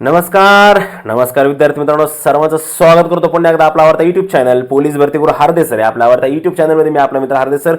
नमस्कार नमस्कार विद्यार्थी मित्रांनो सर्वांचं स्वागत करतो पुन्हा एकदा आपला आवडता युट्यूब चॅनल पोलीस भरती गुरु हार्दे सर आहे. आपला आवडता युट्यूब चॅनलमध्ये मी आपला मित्र हार्दे सर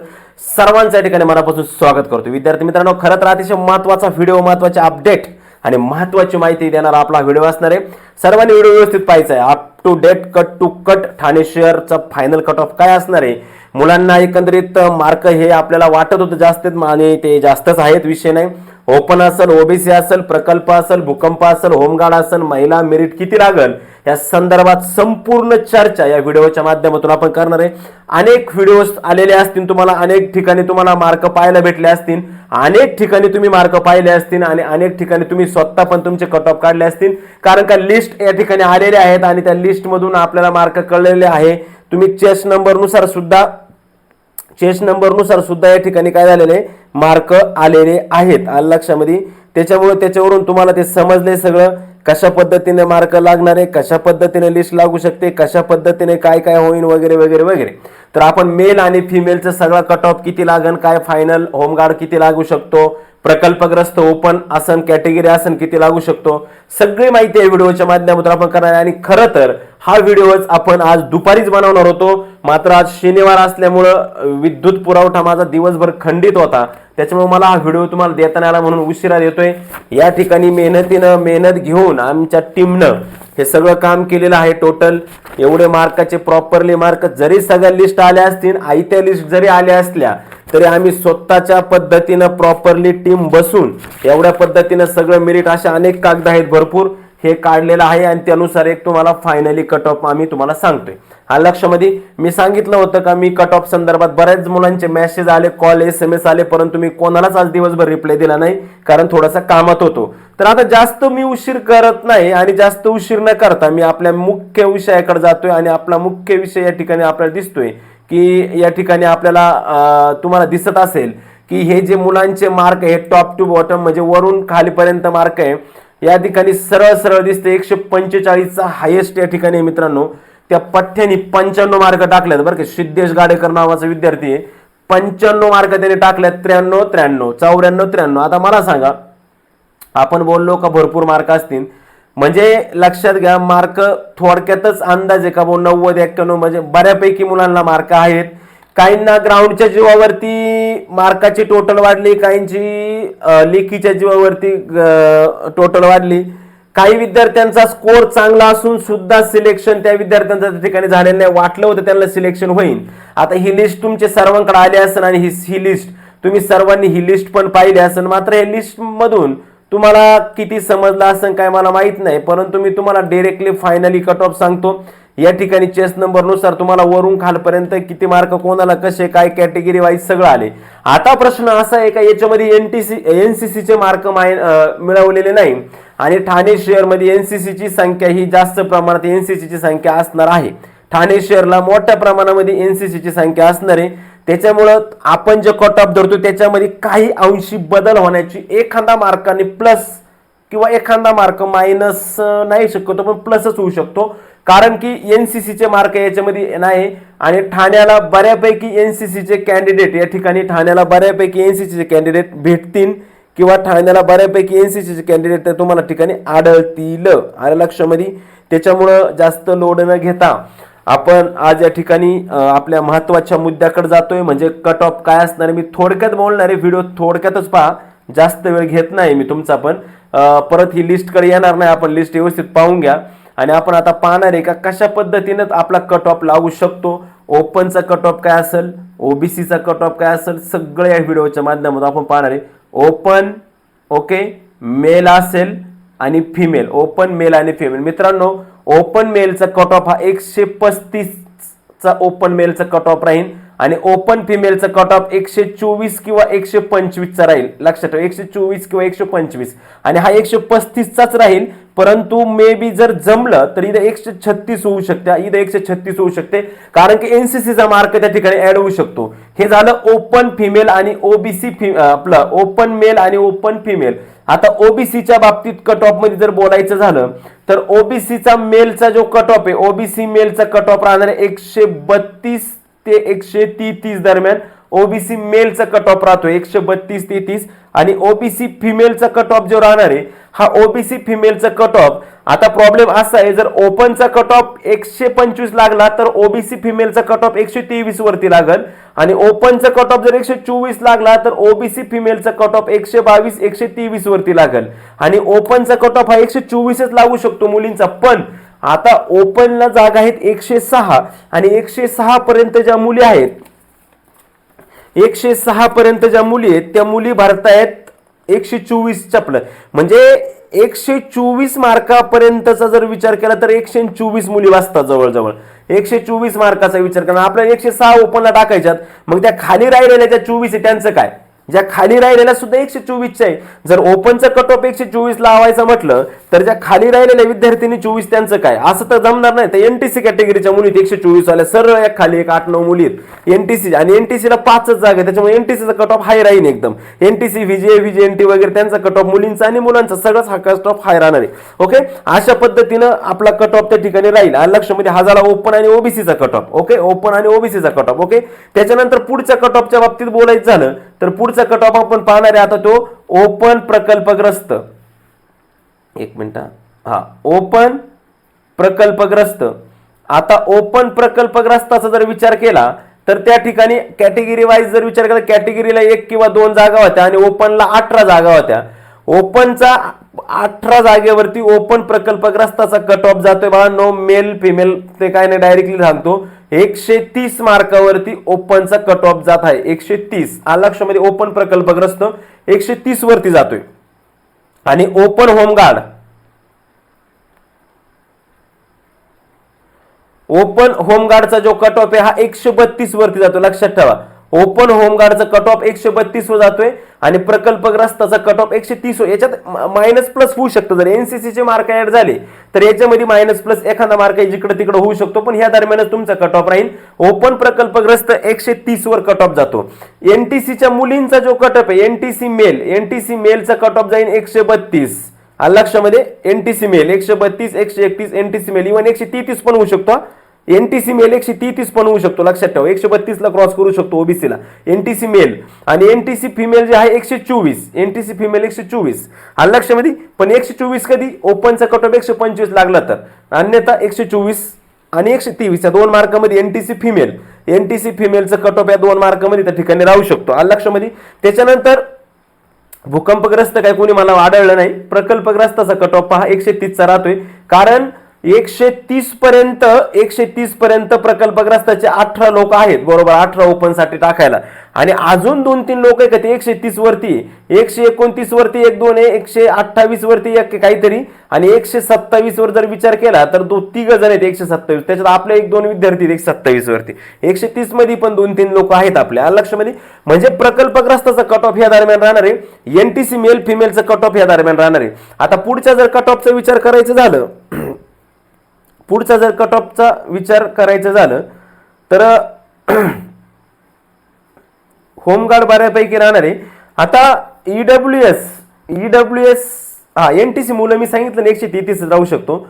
सर्वांच्या ठिकाणी मनापासून स्वागत करतो. विद्यार्थी मित्रांनो खरं तर अतिशय महत्त्वाचा व्हिडिओ महत्त्वाचे अपडेट आणि महत्त्वाची माहिती देणारा आपला व्हिडिओ असणार आहे. सर्वांनी व्हिडिओ व्यवस्थित पाहायचा आहे. Up to date cut to cut Thane शहरचा final cut off काय असणार आहे? मुलांना एकंदरीत मार्क हे आपल्याला वाटत होतं जास्त आणि ते जास्तच आहेत विषय नाही. ओपन असेल ओबीसी असेल प्रकल्प असेल भूकंप असेल होमगार्ड असेल महिला मेरिट किती लागल या संदर्भात संपूर्ण चर्चा या व्हिडिओच्या माध्यमातून आपण करणार आहे. अनेक व्हिडिओज आलेले असतील तुम्हाला अनेक ठिकाणी तुम्हाला मार्क पाहायला भेटले असतील अनेक ठिकाणी तुम्ही मार्क पाहिले असतील आणि अनेक ठिकाणी तुम्ही स्वतः पण तुमचे कट ऑफ काढले असतील. कारण का लिस्ट या ठिकाणी आलेले आहेत आणि त्या लिस्टमधून आपल्याला मार्क कळलेले आहे. तुम्ही चेस नंबरनुसार सुद्धा चेस नंबरनुसार सुद्धा या ठिकाणी काय झालेले मार्क आलेले आहेत. आलं लक्षामध्ये. त्याच्यामुळे त्याच्यावरून तुम्हाला ते समजले सगळं. कशा पद्धतीने मार्क लागणार आहे कशा पद्धतीने लिस्ट लागू शकते कशा पद्धतीने काय काय होईल वगैरे वगैरे वगैरे. तर आपण मेल आणि फिमेलचं सगळं कट ऑफ किती लागन काय फायनल होमगार्ड किती लागू शकतो प्रकल्पग्रस्त ओपन आसन कॅटेगरी आसन किती लागू शकतो सगळी माहिती या व्हिडिओच्या माध्यमातून आपण करणार आहे. आणि खरं तर हा व्हिडिओच आपण आज दुपारीच बनवणार होतो. मात्र आज शनिवार असल्यामुळं विद्युत पुरवठा माझा दिवसभर खंडित होता. त्याच्यामुळे मला हा व्हिडिओ तुम्हाला देताना आला म्हणून उशिरा देतोय. या ठिकाणी मेहनतीनं मेहनत घेऊन आमच्या टीमनं हे सगळं काम केलेलं आहे टोटल एवढे मार्काचे प्रॉपरली मार्क जरी सगळ्या लिस्ट आल्या असतील आयत्या लिस्ट जरी आल्या असल्या तरी आम्ही स्वतःच्या पद्धतीनं प्रॉपरली टीम बसून एवढ्या पद्धतीनं सगळं मेरिट अशा अनेक कागद आहेत भरपूर. हे काढलेलं आहे आणि त्यानुसार एक तुम्हाला फायनली कट ऑफ आम्ही तुम्हाला सांगतोय. हा लक्षामध्ये? मी सांगितलं होतं का मी कट ऑफ संदर्भात बऱ्याच मुलांचे मेसेज आले कॉल एस एम एस आले परंतु मी कोणालाच आज दिवसभर रिप्लाय दिला नाही कारण थोडासा कामात होतो. तर आता जास्त मी उशीर करत नाही आणि जास्त उशीर न करता मी आपल्या मुख्य विषयाकडे जातोय आणि आपला मुख्य विषय या ठिकाणी आपल्याला दिसतोय की या ठिकाणी आपल्याला तुम्हाला दिसत असेल की हे जे मुलांचे मार्क आहे टॉप टू बॉटम म्हणजे वरून खालीपर्यंत मार्क आहे या ठिकाणी सरळ सरळ दिसते एकशे पंचेचाळीसचा हायेस्ट या ठिकाणी मित्रांनो. त्या पठ्याने पंच्याण्णव मार्क टाकल्यात बरं का. सिद्धेश गाडेकर नावाचा विद्यार्थी आहे. पंच्याण्णव मार्क त्याने टाकल्यात त्र्याण्णव त्र्याण्णव चौऱ्याण्णव त्र्याण्णव. आता मला सांगा आपण बोललो का भरपूर मार्क असतील? म्हणजे लक्षात घ्या मार्क थोडक्यातच अंदाज आहे का भाऊ नव्वद एक्क्याण्णव म्हणजे बऱ्यापैकी मुलांना मार्क आहेत. काहींना ग्राउंडच्या जीवावरती मार्काची टोटल वाढली काहींची लेखीच्या जीवावरती टोटल वाढली. काही विद्यार्थ्यांचा स्कोर चांगला असून सुद्धा सिलेक्शन त्या विद्यार्थ्यांचं त्या ठिकाणी झालेलं नाही. वाटलं होतं त्यांना सिलेक्शन होईल. आता ही लिस्ट तुमच्या सर्वांकडे आली असेल आणि ही ही लिस्ट तुम्ही सर्वांनी ही लिस्ट पण पाहिली असेल. मात्र या लिस्टमधून तुम्हाला किती समजलं असेल काय मला माहीत नाही. परंतु मी तुम्हाला डिरेक्टली फायनली कट ऑफ सांगतो. या ठिकाणी चेस नंबरनुसार तुम्हाला वरून खालपर्यंत किती मार्क कोणाला कसे काय कॅटेगरी वाईज सगळं आले. आता प्रश्न असा आहे का याच्यामध्ये N T C N C सीचे मार्क माय मिळवलेले नाही. आणि ठाणे शहरमध्ये एन सी सीची संख्या ही जास्त प्रमाणात एन सी सीची संख्या असणार आहे. ठाणे शहरला मोठ्या प्रमाणामध्ये एन सी सीची संख्या असणार आहे. त्याच्यामुळं आपण जे कट ऑफ धरतो त्याच्यामध्ये काही अंशी बदल होण्याची एखादा मार्काने प्लस किंवा एखादा मार्क मायनस नाही शक्यतो पण प्लसच होऊ शकतो. कारण की एन सी सीचे मार्क याच्यामध्ये नाही आणि ठाण्याला बऱ्यापैकी एन सी सीचे कॅन्डिडेट या ठिकाणी ठाण्याला बऱ्यापैकी एन सी सीचे कॅन्डिडेट भेटतील किंवा ठाण्याला बऱ्यापैकी एन सी सीचे कॅन्डिडेट तर तुम्हाला ठिकाणी आढळतील. आलं लक्षामध्ये? त्याच्यामुळं जास्त लोड न घेता आपण आज या ठिकाणी आपल्या महत्त्वाच्या मुद्द्याकडे जातोय. म्हणजे कट ऑफ काय असणार? आहे. मी थोडक्यात बोलणारे व्हिडिओ थोडक्यातच पहा. जास्त वेळ घेत नाही मी तुमचा पण. परत ही लिस्टकडे येणार नाही. आपण लिस्ट व्यवस्थित पाहून घ्या. आणि आपण आता पाहणार आहे का कशा पद्धतीनं आपला कट ऑफ लागू शकतो? ओपनचा कट ऑफ काय असेल? ओबीसीचा कट ऑफ काय असेल? सगळं या व्हिडिओच्या माध्यमातून आपण पाहणार आहे. ओपन ओके मेल असेल आणि फिमेल ओपन मेल आणि फिमेल मित्रांनो ओपन मेलचा कट ऑफ हा एकशे पस्तीसचा ओपन मेलचा कट ऑफ राहील आणि ओपन फिमेलचा कट ऑफ एकशे चोवीस किंवा एकशे पंचवीसचा राहील. लक्षात ठेवा एकशे चोवीस किंवा एकशे पंचवीस. आणि हा एकशे पस्तीसचाच राहील परंतु मे बी जर जमलं तर इथं एकशे छत्तीस होऊ शकते. इथं एकशे छत्तीस होऊ शकते कारण की एनसीसीचा मार्क त्या ठिकाणी ऍड होऊ शकतो. हे झालं ओपन फिमेल आणि ओबीसी आपलं ओपन मेल आणि ओपन फिमेल आता ओबीसीच्या बाबतीत कट ऑफमध्ये जर बोलायचं झालं तर ओबीसीचा मेलचा जो कट ऑफ आहे ओबीसी मेलचा कट ऑफ राहणार एकशे बत्तीस ते एकशे तीस दरम्यान ओबीसी मेलचा कट ऑफ राहतो एकशे बत्तीस तेहतीस. आणि ओबीसी फिमेलचा कट ऑफ जो राहणार आहे हा ओबीसी फिमेलचा कट ऑफ आता प्रॉब्लेम असा आहे जर ओपनचा कट ऑफ एकशे पंचवीस लागला तर ओबीसी फिमेलचा कट ऑफ एकशे तेवीस वरती लागल. आणि ओपनचा कट ऑफ जर एकशे चोवीस लागला तर ओबीसी फिमेलचा कट ऑफ एकशे बावीस एकशे तेवीस वरती लागल. आणि ओपनचा कट ऑफ हा एकशे चोवीसच लागू शकतो मुलींचा. पण आता ओपनला जागा आहेत एकशे सहा आणि एकशे सहा पर्यंत ज्या मुली आहेत एकशे सहा पर्यंत ज्या मुली आहेत त्या मुली भरतायत एकशे चोवीस चपलं. म्हणजे एकशे चोवीस मार्कापर्यंतचा जर विचार केला तर एकशे चोवीस मुली वाचतात जवळजवळ. एकशे चोवीस मार्काचा विचार केला आपल्याला एकशे सहा ओपनला टाकायच्यात. मग त्या खाली राहिलेल्या ज्या चोवीस आहे त्यांचं काय? ज्या खाली राहिलेल्या सुद्धा एकशे चोवीसच्या आहे. जर ओपनचं कट ऑफ एकशे चोवीस लावायचं म्हटलं तर ज्या खाली राहिलेल्या विद्यार्थ्यांनी चोवीस त्यांचं काय? असं तर जमणार नाही. तर एनटीसी कॅटेगरीच्या मुलीत एकशे चोवीस आल्या सरळ एक खाली एक आठ नऊ मुली आहेत एनटीसी आणि एनटीसीला पाचच जागा आहे त्याच्यामुळे एनटीसीचा कट ऑफ हाय राहील एकदम. एनटीसी व्हीजे व्हीजे एनटी वगैरे त्यांचा कट ऑफ मुलींचा आणि मुलांचा. सगळंच हा कट ऑफ हाय राहणार आहे. ओके अशा पद्धतीनं आपला कट ऑफ त्या ठिकाणी राहील. आणि म्हणजे हा झाला ओपन आणि ओबीसीचा कट ऑफ ओके ओपन आणि ओबीसीचा कट ऑफ ओके त्याच्यानंतर पुढच्या कट ऑफच्या बाबतीत बोलायचं झालं तर पुढचं कट ऑफ आपण पाहणार आहे. आता तो ओपन प्रकल्पग्रस्त. एक मिनिट हा. हा ओपन प्रकल्पग्रस्त. आता ओपन प्रकल्पग्रस्ताचा जर विचार केला तर त्या ठिकाणी कॅटेगरी वाईज जर विचार केला कॅटेगरीला एक किंवा दोन जागा होत्या आणि ओपनला अठरा जागा होत्या. ओपनचा अठरा जागेवरती ओपन प्रकल्पग्रस्ताचा कट ऑफ जातोय बघा नो मेल फिमेल ते काय नाही डायरेक्टली सांगतो. एकशे तीस मार्कावरती ओपनचा कट ऑफ जात आहे. एकशे तीस लक्षामध्ये ओपन प्रकल्पग्रस्त एकशे तीस वरती जातोय. आणि ओपन होमगार्ड ओपन होमगार्डचा जो कट ऑफ आहे हा एकशे बत्तीस वरती जातो. लक्षात ठेवा. ओपन होमगार्डचा कट ऑफ एकशे बत्तीस वर जातोय आणि प्रकल्पग्रस्ताचा कट ऑफ एकशे तीस याच्यात मायनस प्लस होऊ शकतं. जर एनसीसीचे मार्क ऍड झाले तर याच्यामध्ये मायनस प्लस एखादा मार्क जिकडे तिकडे होऊ शकतो. पण ह्या दरम्यानच तुमचा कट ऑफ राहील. ओपन प्रकल्पग्रस्त एकशे तीस वर कट ऑफ जातो एनटीसीच्या मुलींचा जो कट ऑफ आहे एनटीसी मेल एनटीसी मेलचा कट ऑफ जाईल एकशे बत्तीस. लक्षामध्ये? एनटीसी मेल एकशे बत्तीस एकशे एकतीस एनटीसी मेल इव्हन एकशे तेहतीस पण होऊ शकतो. एनटीसी मेल एकशे तेहतीस पण होऊ शकतो लक्षात ठेवा. एकशे बत्तीसला क्रॉस करू शकतो ओबीसीला एनटीसी मेल आणि एनटीसी फिमेल जे आहे एकशे चोवीस. एनटीसी फिमेल एकशे चोवीस. आलं लक्षामध्ये पण एकशे चोवीस कधी? ओपनचा कट ऑफ एकशे पंचवीस लागला तर. अन्यथा एकशे चोवीस आणि एकशे तेवीस या दोन मार्कामध्ये एनटीसी फिमेल एनटीसी फिमेलचं कट ऑफ या दोन मार्कामध्ये त्या ठिकाणी राहू शकतो. आलं लक्षामध्ये त्याच्यानंतर भूकंपग्रस्त काय कोणी मला आढळलं नाही. प्रकल्पग्रस्ताचा कट ऑफ पहा एकशे तीसचा राहतोय. कारण एकशे तीस पर्यंत एकशे तीस पर्यंत प्रकल्पग्रस्ताचे अठरा लोक आहेत बरोबर? अठरा ओपनसाठी टाकायला. आणि अजून दोन तीन लोक आहे का ते? एकशे तीस वरती. एकशे एकोणतीस वरती एक दोन आहे एकशे अठ्ठावीस वरती एक काहीतरी. आणि एकशे सत्तावीस वर जर विचार केला तर दो तिघ जण आहेत एकशे सत्तावीस. त्याच्यात आपले एक दोन विद्यार्थी आहेत एकशे सत्तावीस वरती. एकशे तीसमध्ये पण दोन तीन लोक आहेत आपल्या आलं लक्षामध्ये म्हणजे प्रकल्पग्रस्ताचा कट ऑफ या दरम्यान राहणार आहे. एनटीसी मेल फिमेलचा कट ऑफ या दरम्यान राहणार आहे. आता पुढच्या जर कट ऑफचा विचार करायचं झालं पुढचा जर कट ऑफचा विचार करायचं झालं तर होमगार्ड बऱ्यापैकी राहणार आहे. आता E W S E W S हा एन टी सी मुलं मी सांगितलं एकशे तेहतीस राहू शकतो.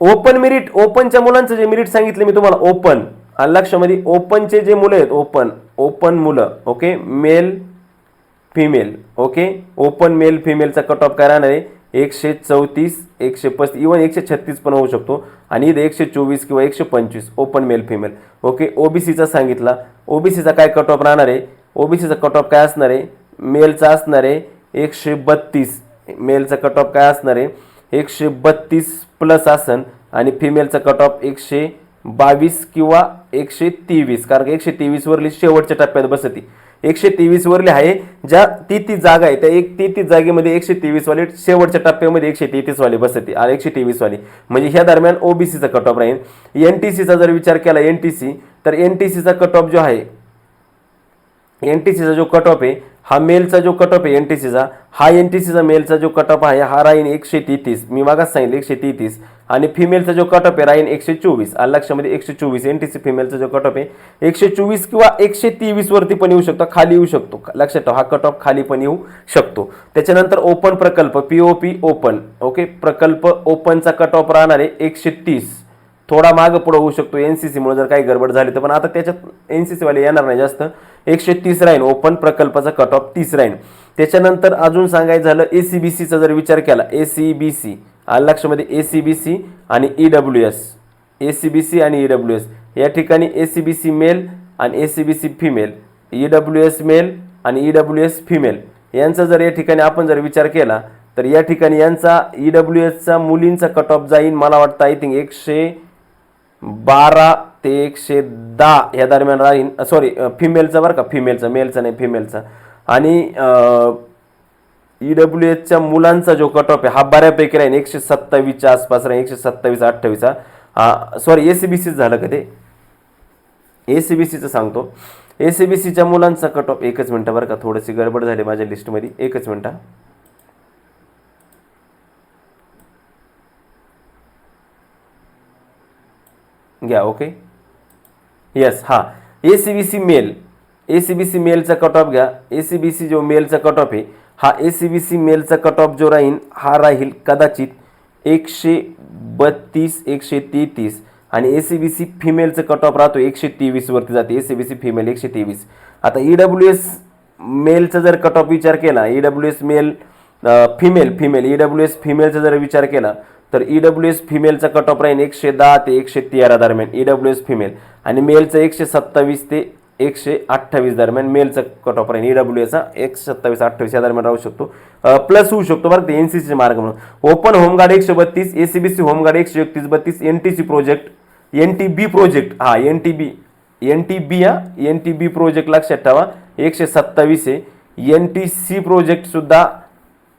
ओपन मेरिट ओपनच्या मुलांचं जे मेरिट सांगितलं मी तुम्हाला ओपन आणि लक्षामध्ये ओपनचे जे मुलं आहेत ओपन ओपन मुलं okay male female okay open male फिमेलचा cut off काय राहणार आहे? एकशे चौतीस एकशे पस्तीस इवन एकशे छत्तीस पण होऊ शकतो. आणि इथे एकशे चोवीस किंवा एकशे पंचवीस ओपन मेल फिमेल ओके ओबीसीचा सांगितला. ओबीसीचा काय कट ऑफ राहणार आहे? ओबीसीचा कट ऑफ काय असणार आहे? मेलचा असणार आहे एकशे बत्तीस. मेलचा कट ऑफ काय असणार आहे? एकशे बत्तीस प्लस आसन आणि फिमेलचा कट ऑफ एकशे बावीस किंवा एकशे तेवीस. कारण एकशे तेवीसवरली शेवटच्या टप्प्यात बसती. एकशे तेवीस आहे ज्या ती ती जागा आहे त्या एक ती ती जागेमध्ये एकशे तेवीस वाले शेवटच्या टप्प्यामध्ये एकशे तेहतीस वाले बसते आणि एकशे तेवीस वाले म्हणजे ह्या दरम्यान ओबीसीचा कट ऑफ राहील. एन टी सीचा जर विचार केला एन टी सी तर एन टी सीचा कट ऑफ जो आहे एन टी सीचा जो कट ऑफ आहे हा मेलचा जो कट ऑफ आहे एन टी सीचा हा एन टी सीचा मेलचा जो कट ऑफ आहे हा राहीन एकशे तेहतीस. मी मागास सांगितलं एकशे तेहतीस. आणि फिमेलचा जो कटअप आहे राहीन एकशे चोवीस. लक्षामध्ये एकशे चोवीस एन टी सी फिमेलचा जो कटअप आहे एकशे चोवीस किंवा एकशे तेवीस वरती पण येऊ शकतो खाली येऊ शकतो. लक्षात ठेवा हा कटऑफ खाली पण येऊ शकतो. त्याच्यानंतर ओपन प्रकल्प P O P open okay प्रकल्प ओपनचा कट ऑफ राहणार आहे एकशे तीस. थोडा माग पुढं होऊ शकतो एन सी सीमुळे जर काही गडबड झाली तर. पण आता त्याच्यात एन सी सीवाले येणार नाही जास्त. एकशे तीस राहीन ओपन प्रकल्पाचा कट ऑफ तीस राहीन. त्याच्यानंतर अजून सांगायचं झालं ए सी बी सीचा जर विचार केला ए सी बी सी लक्षामध्ये ए सी बी सी आणि E W S A C B C आणि ई डब्ल्यू एस या ठिकाणी A C B C male आणि A C B C female E W S male आणि E W S female यांचा जर या ठिकाणी आपण जर विचार केला तर या ठिकाणी यांचा ई डब्ल्यू एसचा मुलींचा कट ऑफ जाईन मला वाटतं आय थिंक एकशे बारा ते एकशे दहा या दरम्यान राहीन. सॉरी फिमेलचा बरं का फिमेलचा मेलचा नाही फिमेलचा आणि ई डब्ल्यू एसच्या मुलांचा जो कट ऑफ आहे हा बऱ्यापैकी राहील एकशे सत्तावीसच्या आसपास राहील एकशे सत्तावीस अठ्ठावीसचा. सॉरी ए सी बी सीच झालं का ते? ए सी बी सीचं सांगतो. ए सी बी सीच्या मुलांचा कट ऑफ एकच मिनटं बरं का थोडीशी गडबड झाली माझ्या लिस्टमध्ये एकच मिनटं घ्या ओके येस हां. A C B C male A C B C मेलचा cut off घ्या. ए सी बी सी जो मेलचा कट ऑफ आहे हा ए सी बी सी मेलचा कट ऑफ जो राहील हा राहील कदाचित एकशे बत्तीस एकशे तेहतीस. आणि ए सी बी सी फिमेलचं कट ऑफ राहतो एकशे तेवीसवरती जाते. A C B C female एकशे तेवीस. आता ई डब्ल्यू एस मेलचा जर कट ऑफ विचार केला E W S male female female E W S फिमेलचा जर विचार केला तर ई डब्ल्यू एस फिमेलचा कट ऑफ राहील एकशे दहा ते एकशे तेरा दरम्यान. ई डब्ल्यू एस फिमेल आणि मेलचं एकशे सत्तावीस ते एकशे अठ्ठावीस दरम्यान मेलचा कट ऑफ राहील. ई डब्ल्यू एचा एकशे सत्तावीस अठ्ठावीस या दरम्यान राहू शकतो. प्लस होऊ शकतो बरं ते एन सी सीचे मार्ग म्हणून. ओपन होमगार्ड एकशे बत्तीस A C B C home guard एकशे एकतीस बत्तीस N T C project N T B project हा N T B N T B हा एन टी बी प्रोजेक्ट लक्षात ठेवा. एकशे सत्तावीस आहे एन टी सी प्रोजेक्टसुद्धा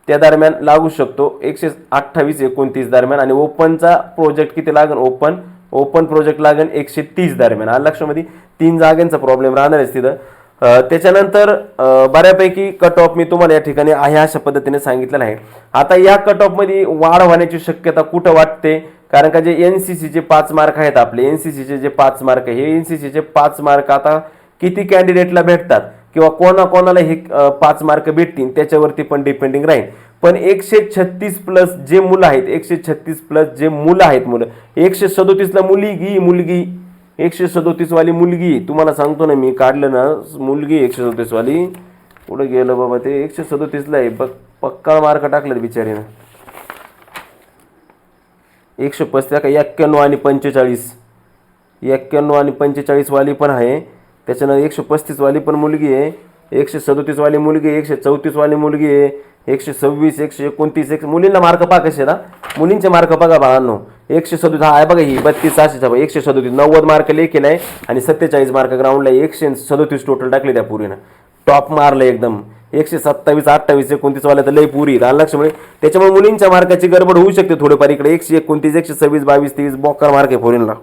त्या दरम्यान लागू शकतो. एकशे अठ्ठावीस एकोणतीस दरम्यान. आणि ओपनचा प्रोजेक्ट किती लागेल? ओपन ओपन प्रोजेक्ट लागेल एकशे तीस दरम्यान. आलं लक्षामध्ये तीन जागांचा प्रॉब्लेम राहणार आहे तिथं. त्याच्यानंतर बऱ्यापैकी कट ऑफ मी तुम्हाला या ठिकाणी आहे अशा पद्धतीने सांगितलेलं आहे. आता या कट ऑफमध्ये वाढ होण्याची शक्यता कुठं वाटते? कारण का जे एन सी सीचे पाच मार्क आहेत आपले एन सी सीचे जे पाच मार्क आहे हे एन सी सीचे पाच मार्क आता किती कॅन्डिडेटला भेटतात? किंवा कोणा कोणाला हे पाच मार्क भेटतील त्याच्यावरती पण डिपेंडिंग राहील. पण एकशे छत्तीस प्लस जे मुलं आहेत एकशे छत्तीस प्लस जे मुलं आहेत मुलं एकशे सदोतीसला मुलगी मुलगी एकशे सदोतीसवाली मुलगी तुम्हाला सांगतो ना मी काढलं ना मुलगी एकशे सदोतीसवाली पुढं पुढे गेलं बाबा ते एकशे सदोतीसला आहे बघ पक्का मार्क टाकलं बिचारीनं. एकशे पस्तीस का एक्क्याण्णव आणि पंचेचाळीस एक्क्याण्णव आणि पंचेचाळीसवाली पण आहे. त्याच्यानं एकशे पस्तीसवाली पण मुलगी आहे एकशे सदोतीसवाली मुलगी आहे एकशे चौतीसवाली मुलगी आहे एकशे सव्वीस एकशे एकोणतीस एक मुलींना मार्क पा कसे ना. मुलींचे मार्क बघा बाळांनो. एकशे सदोतीस हा आहे बघा ही बत्तीस सहाशे एकशे सदोतीस नव्वद मार्क लेखील आहे आणि सत्तेचाळीस मार्क ग्राउंडला एकशे सदोतीस टोटल टाकले त्या पुरीनं. टॉप मारलं एकदम. एकशे सत्तावीस अठ्ठावीस एकोणतीसवाल्या तर लई पुरी लहान लक्षमुळे त्याच्यामुळे मुलींच्या मार्काची गडबड होऊ शकते थोडेफार इकडे. एकशे एकोणतीस एकशे सव्वीस बावीस तेवीस बॉकर मार्क आहे पोरींना.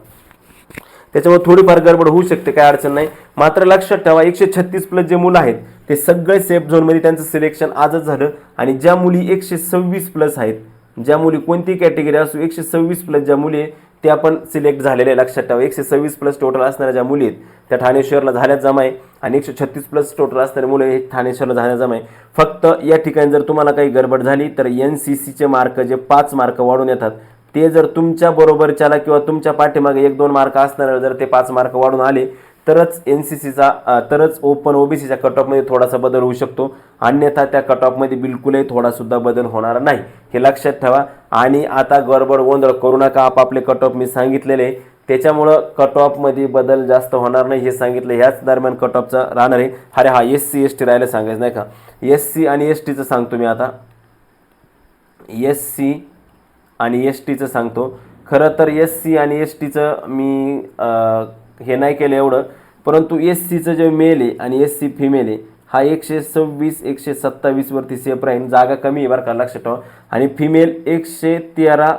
त्याच्यामुळे थोडीफार गडबड होऊ शकते काय अडचण नाही. मात्र लक्षात ठेवा एकशे छत्तीस प्लस जे मुलं आहेत ते सगळे सेफ झोनमध्ये त्यांचं सिलेक्शन आजच झालं. आणि ज्या मुली एकशे सव्वीस प्लस आहेत ज्या मुली कोणती कॅटेगरी असू एकशे सव्वीस प्लस ज्या मुली आहे त्या पण सिलेक्ट झालेल्या आहे लक्षात ठेवा एकशे सव्वीस प्लस टोटल असणाऱ्या ज्या मुली आहेत त्या ठाणे शहरला झाल्या जमा आहे. आणि एकशे छत्तीस प्लस टोटल असणारे मुलं हे ठाणे शहरला झाल्या जमा आहे. फक्त या ठिकाणी जर तुम्हाला काही गडबड झाली तर एन सी सीचे मार्क जे पाच मार्क वाढून येतात ते जर तुमच्या बरोबरच्याला किंवा तुमच्या पाठीमागे एक दोन मार्क असणार जर ते पाच मार्क वाढून आले तरच एन सी सीचा तरच ओपन ओबीसीच्या कट ऑफमध्ये थोडासा बदल होऊ शकतो. अन्यथा त्या कट ऑफमध्ये बिलकुलही थोडासुद्धा बदल होणार नाही. हे लक्षात ठेवा. आणि आता गडबड गोंधळ करू नका. आपापले कट ऑफ मी सांगितलेले. आहे. त्याच्यामुळं कट ऑफमध्ये बदल जास्त होणार नाही हे सांगितलं. ह्याच दरम्यान कट ऑफचा राहणार आहे. अरे हा एस सी एस टी राहायला सांगायचं नाही का? एस सी आणि एस टीचं सांगतो मी आता. एस सी आणि एस टीचं सांगतो. खरं तर एस सी आणि एस टीचं मी हे नाही केलं एवढं परंतु एस सीचं जे मेल आहे आणि एस सी फिमेल आहे हा एकशे सव्वीस एकशे सत्तावीसवरती सेफ राहील जागा कमी आहे बरं का लक्षात ठेवा. आणि फिमेल एकशे तेरा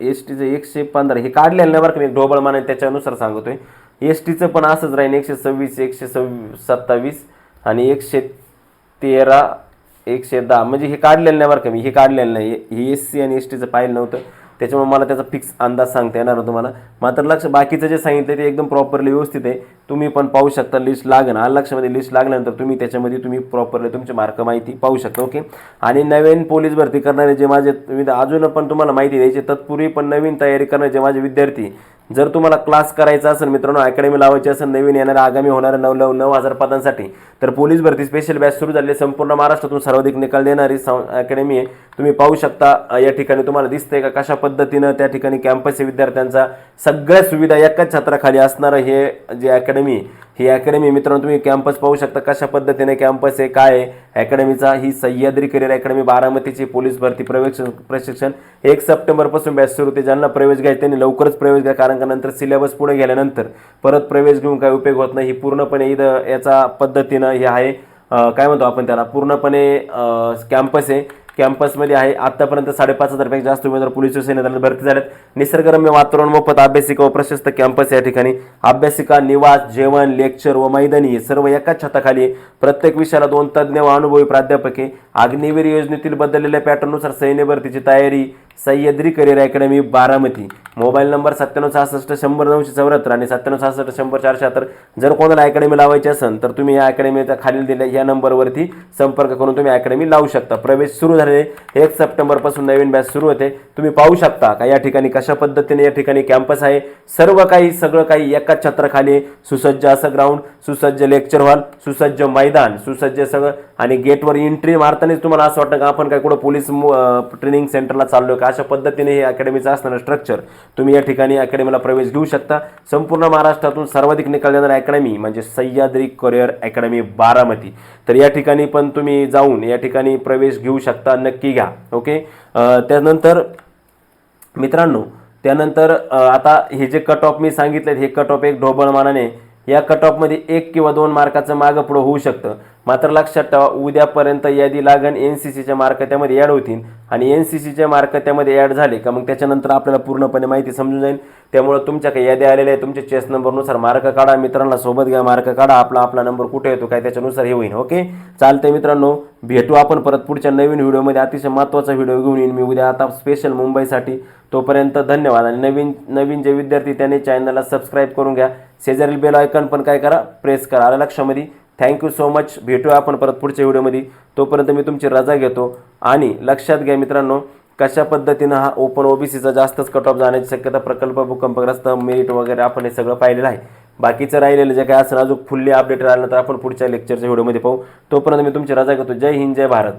एस टीचं एकशे पंधरा हे काढलेलं नाही बरं का मी ढोबळ मान त्याच्यानुसार सांगतोय. एस टीचं पण असंच राहील एकशे सव्वीस एकशे सव्वीस सत्तावीस आणि एकशे तेरा एकशे दहा. म्हणजे हे काढलेलं नाही बरं का मी हे काढलेलं नाही. हे एस सी आणि एस टीचं पाहिलं नव्हतं. त्याच्यामुळे मला त्याचा फिक्स अंदाज सांगता येणार नाही तुम्हाला. मात्र लक्ष बाकीचं जे सांगितलं ते एकदम प्रॉपरली व्यवस्थित आहे. तुम्ही पण पाहू शकता लिस्ट लागेल. आलं लक्षामध्ये लिस्ट लागल्यानंतर तुम्ही त्याच्यामध्ये तुम्ही प्रॉपरली तुमचे मार्क माहिती पाहू शकता ओके आणि नवीन पोलीस भरती करणारे जे माझे अजून पण तुम्हाला माहिती द्यायची तत्पूर्वी पण नवीन तयारी करणारे जे माझे विद्यार्थी जर तुम्हाला क्लास करायचा असेल मित्रांनो अकॅडमी लावायची असेल नवीन येणाऱ्या आगामी होणाऱ्या नऊ नऊ नऊ हजार पदांसाठी तर पोलीस भरती स्पेशल बॅच सुरू झाली संपूर्ण महाराष्ट्रातून सर्वाधिक निकाल देणारी अकॅडमी आहे. तुम्ही पाहू शकता या ठिकाणी तुम्हाला दिसतंय का कशा पद्धतीनं त्या ठिकाणी कॅम्पस विद्यार्थ्यांचा सगळ्या सुविधा एकाच छत्राखाली असणारं हे जे अकॅडमी ही अकॅडमी मित्रांनो तुम्ही कॅम्पस पाहू शकता कशा पद्धतीने कॅम्पस आहे काय आहे. अकॅडमीचा ही सह्याद्री करिअर अकॅडमी बारामतीची पोलीस भरती प्रवेश प्रशिक्षण. एक सप्टेंबरपासून बॅच सुरू होते. ज्यांना प्रवेश घ्यायचा त्यांनी लवकरच प्रवेश घ्या. कारण का नंतर सिलेबस पुढे गेल्यानंतर परत प्रवेश घेऊन काय उपयोग होत नाही. ही पूर्णपणे इथं याचा पद्धतीनं हे आहे. काय म्हणतो आपण त्याला? पूर्णपणे कॅम्पस आहे. कॅम्पसमध्ये आहे. आतापर्यंत साडेपाच हजारपेक्षा जास्त उमेदवार पोलीस सेनेत भरती झालेत. निसर्गरम्य वातावरण मोफत अभ्यासिका व प्रशस्त कॅम्पस या ठिकाणी. अभ्यासिका निवास जेवण लेक्चर व मैदानी हे सर्व एकाच छताखाली आहे. प्रत्येक विषयाला दोन तज्ज्ञ व अनुभवी प्राध्यापके अग्निवीर योजनेतील बदललेल्या पॅटर्ननुसार सैन्य भरतीची तयारी. Sahyadri career academy Baramati. Mobile number सत्त्याण्णव सहासष्ट शंभर नऊशे चौऱ्याहत्तर आणि सत्त्याण्णव सहासष्ट शंभर चारशे शहात्तर जर कोणाला अकॅडमी लावायची असेल तर तुम्ही या अकॅडमीच्या खालील दिल्या या नंबरवरती संपर्क करून तुम्ही अकॅडमी लावू शकता. प्रवेश सुरू झाले एक सप्टेंबरपासून नवीन बॅच सुरू होते. तुम्ही पाहू शकता का या ठिकाणी कशा पद्धतीने या ठिकाणी कॅम्पस आहे? सर्व काही सगळं काही एकाच छत्राखाली सुसज्ज असं ग्राउंड सुसज्ज लेक्चर हॉल सुसज्ज मैदान सुसज्ज सगळं. आणि गेटवर एंट्री मारतानाच तुम्हाला असं वाटतं का आपण काय कुठं पोलीस ट्रेनिंग सेंटरला चाललो का? अशा पद्धतीने हे अकॅडमीचं असणारं स्ट्रक्चर तुम्ही या ठिकाणी अकॅडमीला प्रवेश घेऊ शकता. संपूर्ण महाराष्ट्रातून सर्वाधिक निकाल देणारी अकॅडमी म्हणजे सह्याद्री करिअर अकॅडमी बारामती. तर या ठिकाणी पण तुम्ही जाऊन या ठिकाणी प्रवेश घेऊ शकता. नक्की घ्या ओके अं, त्यानंतर मित्रांनो त्यानंतर आता हे जे कट ऑफ मी सांगितलेत हे कट ऑफ एक ढोबळ मानाने या कट ऑफमध्ये एक किंवा दोन मार्काचं मागं पुढं होऊ शकतं. मात्र लक्षात ठेवा उद्यापर्यंत यादी लागण एन सी सीच्या मार्क त्यामध्ये ॲड होतील आणि एन सी सीच्या मार्क त्यामध्ये ॲड झाले का मग त्याच्यानंतर आपल्याला पूर्णपणे माहिती समजून जाईल. त्यामुळं तुमच्या काही याद्या आलेल्या आहे तुमच्या चेस नंबरनुसार मार्क काढा मित्रांना सोबत घ्या मार्क काढा आपला आपला नंबर कुठे येतो काय त्याच्यानुसार हे होईल ओके चालतंय मित्रांनो भेटू आपण परत पुढच्या नवीन व्हिडिओमध्ये अतिशय महत्त्वाचा व्हिडिओ घेऊन येईन मी उद्या आता स्पेशल मुंबईसाठी. तोपर्यंत धन्यवाद आणि नवीन नवीन जे विद्यार्थी त्यांनी चॅनलला सबस्क्राईब करून घ्या. शेजारील बेल आयकॉन पण काय करा प्रेस करा. आलं लक्षामध्ये? थँक्यू सो मच भेटूया आपण परत पुढच्या व्हिडिओमध्ये. तोपर्यंत मी तुमची रजा घेतो आणि लक्षात घ्या मित्रांनो कशा पद्धतीनं हा ओपन ओबीसीचा जास्तच कट ऑफ जाण्याची शक्यता प्रकल्प भूकंपग्रस्त मेरिट वगैरे आपण हे सगळं पाहिलेलं आहे. बाकीचं राहिलेलं जे काय असेल अजून फुल्ली अपडेट राहिलं तर आपण पुढच्या लेक्चरच्या व्हिडिओमध्ये पाहू. तोपर्यंत मी तुमची रजा घेतो. जय हिंद जय भारत.